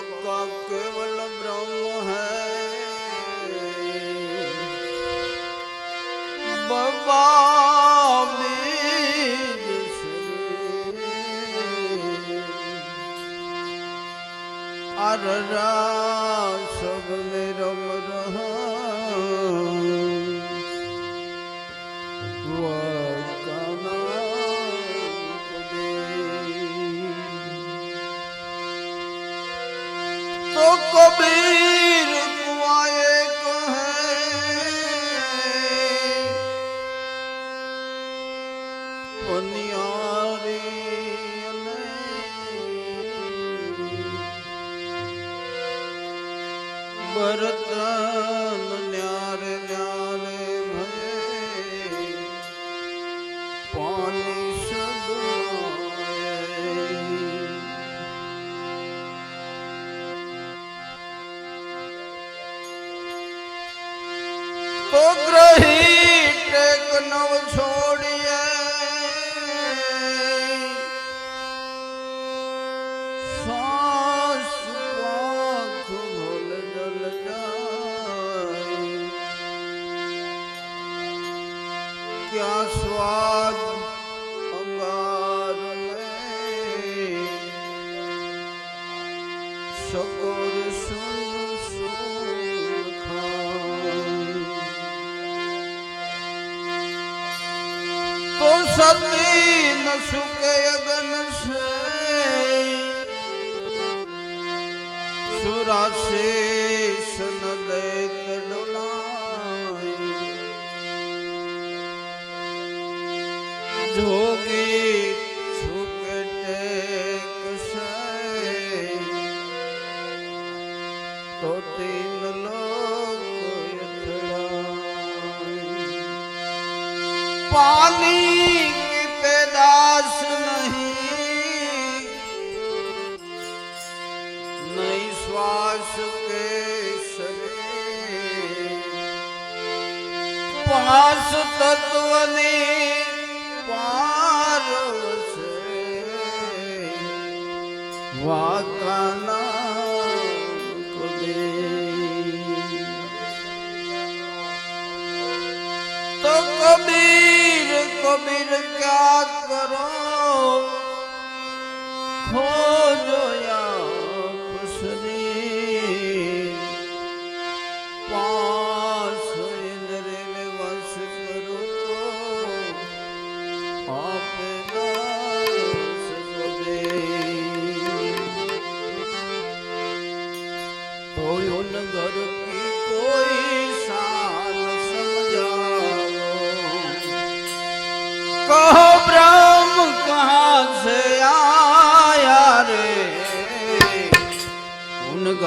का केवल ब्रह्म है बाबा अर ત્યાં સ્વાદ અંગાર સકોર તો સતી ન સુકે તો તીન પાની તે દાસ નહીં નહીં શ્વાસ કે શરીર. પાસ તત્વની કબીર કબીર કા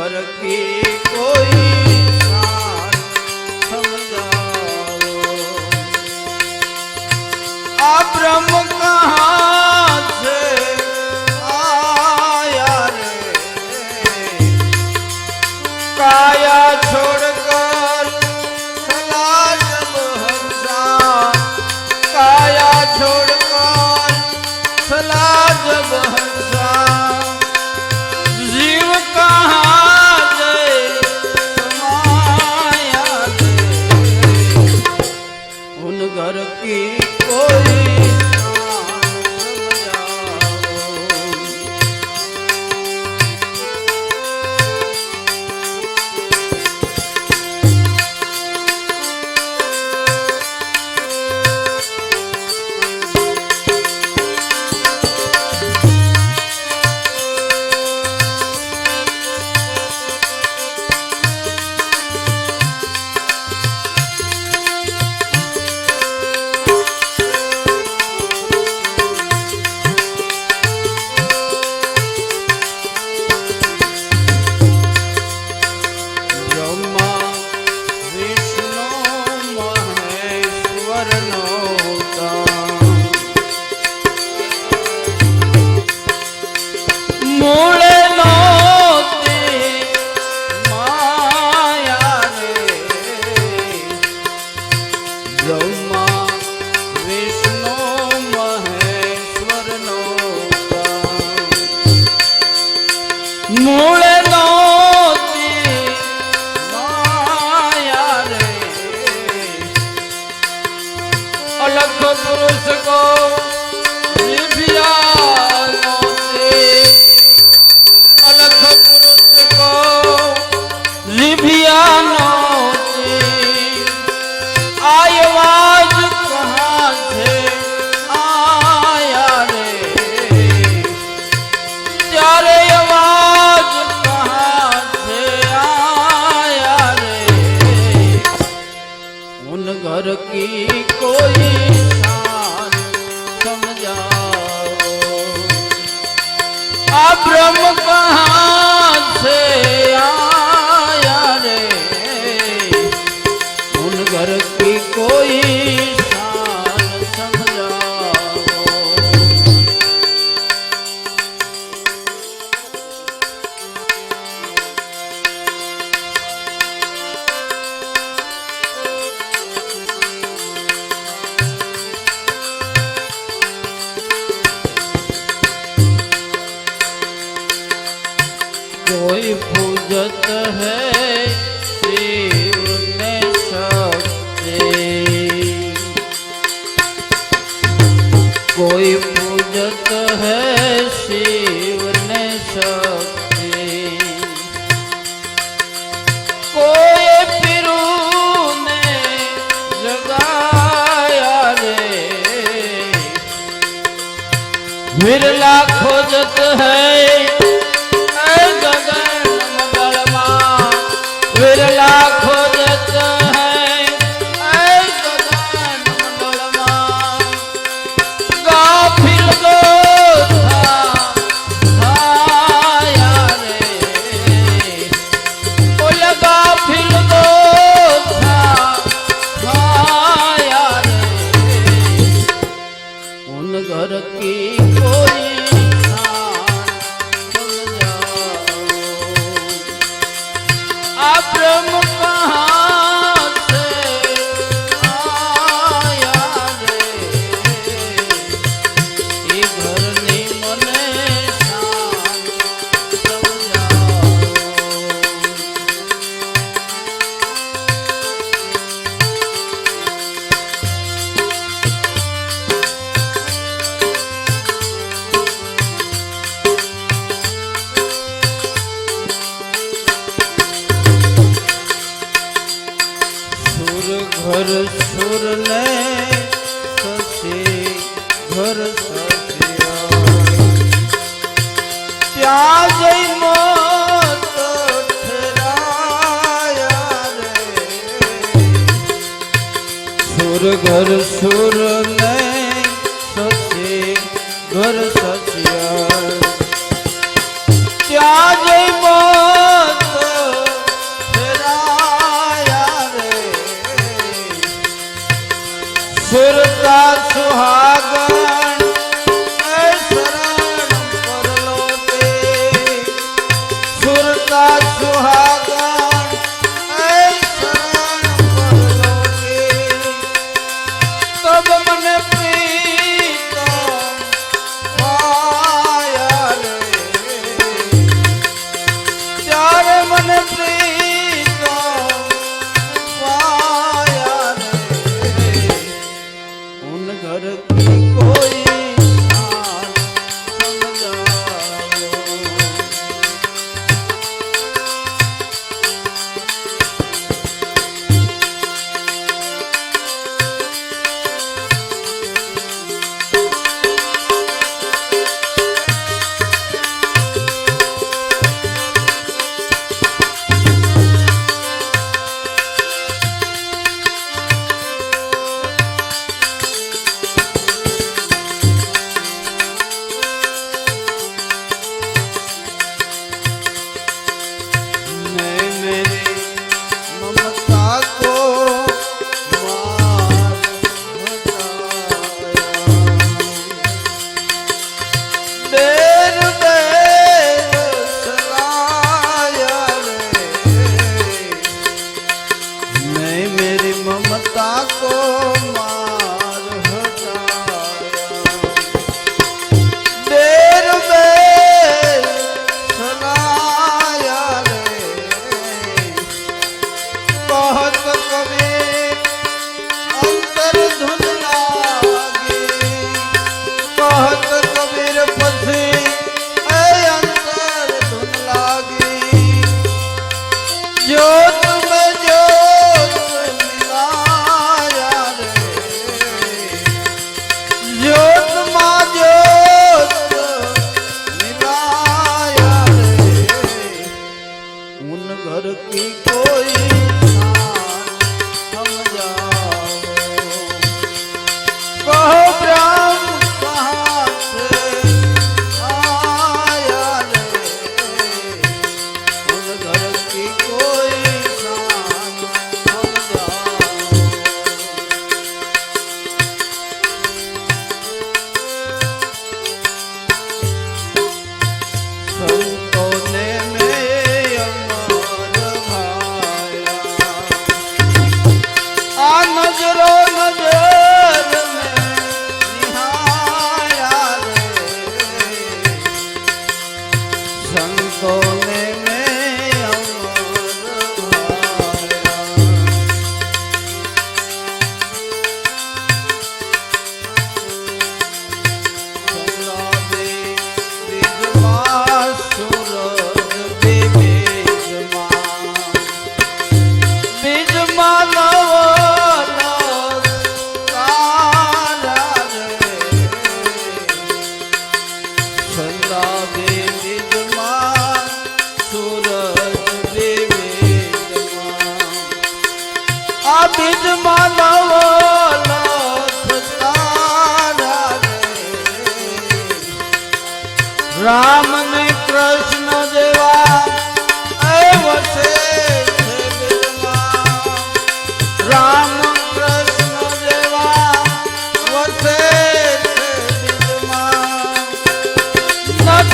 ઘર કી કોઈ जत है शिव ने शक्ति कोई पिरु ने जगाया रे विरला खोजत है સુર ઘર સુર ને સસે ઘર ત્યાં જઈ મોત સુર ઘર સુર ને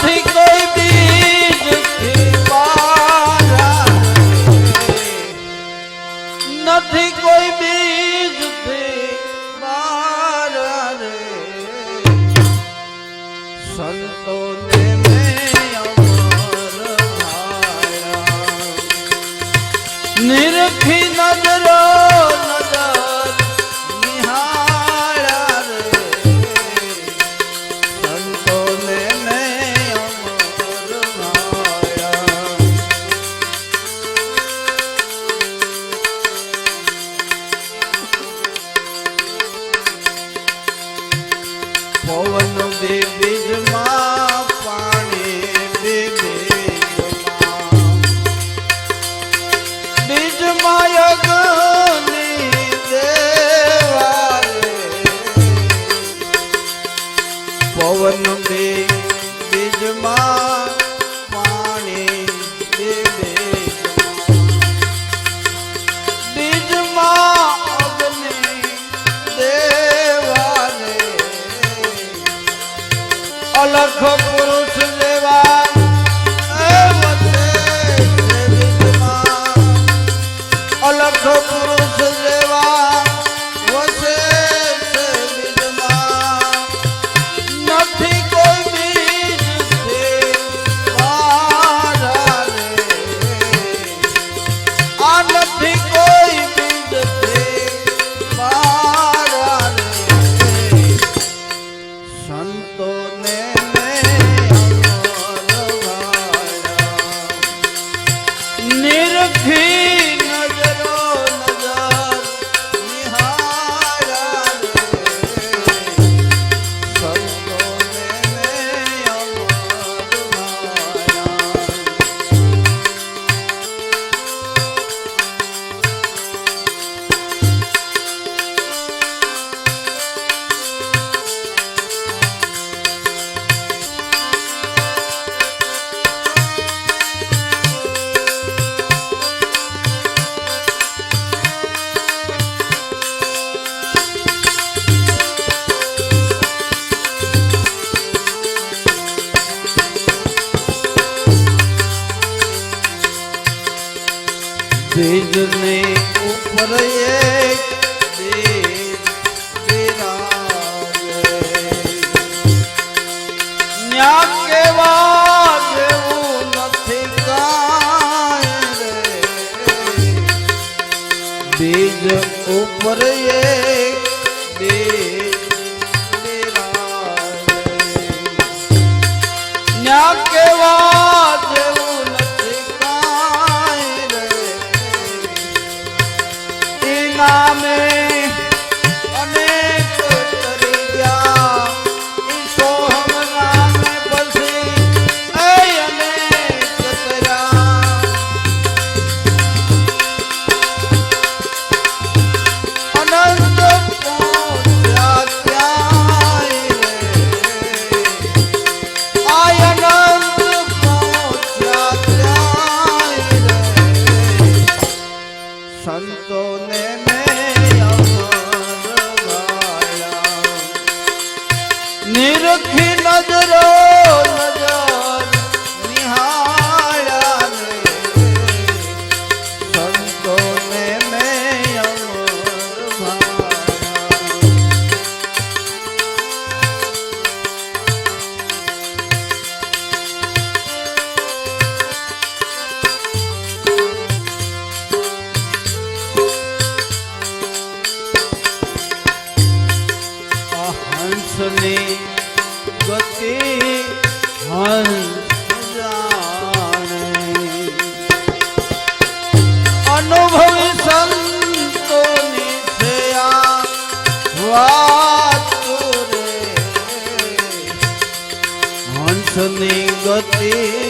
ঠিক પવન બે બીજમાં કેવા નિરખી નજરો শুনি গতি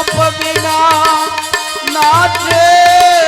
અને વિના નાચે.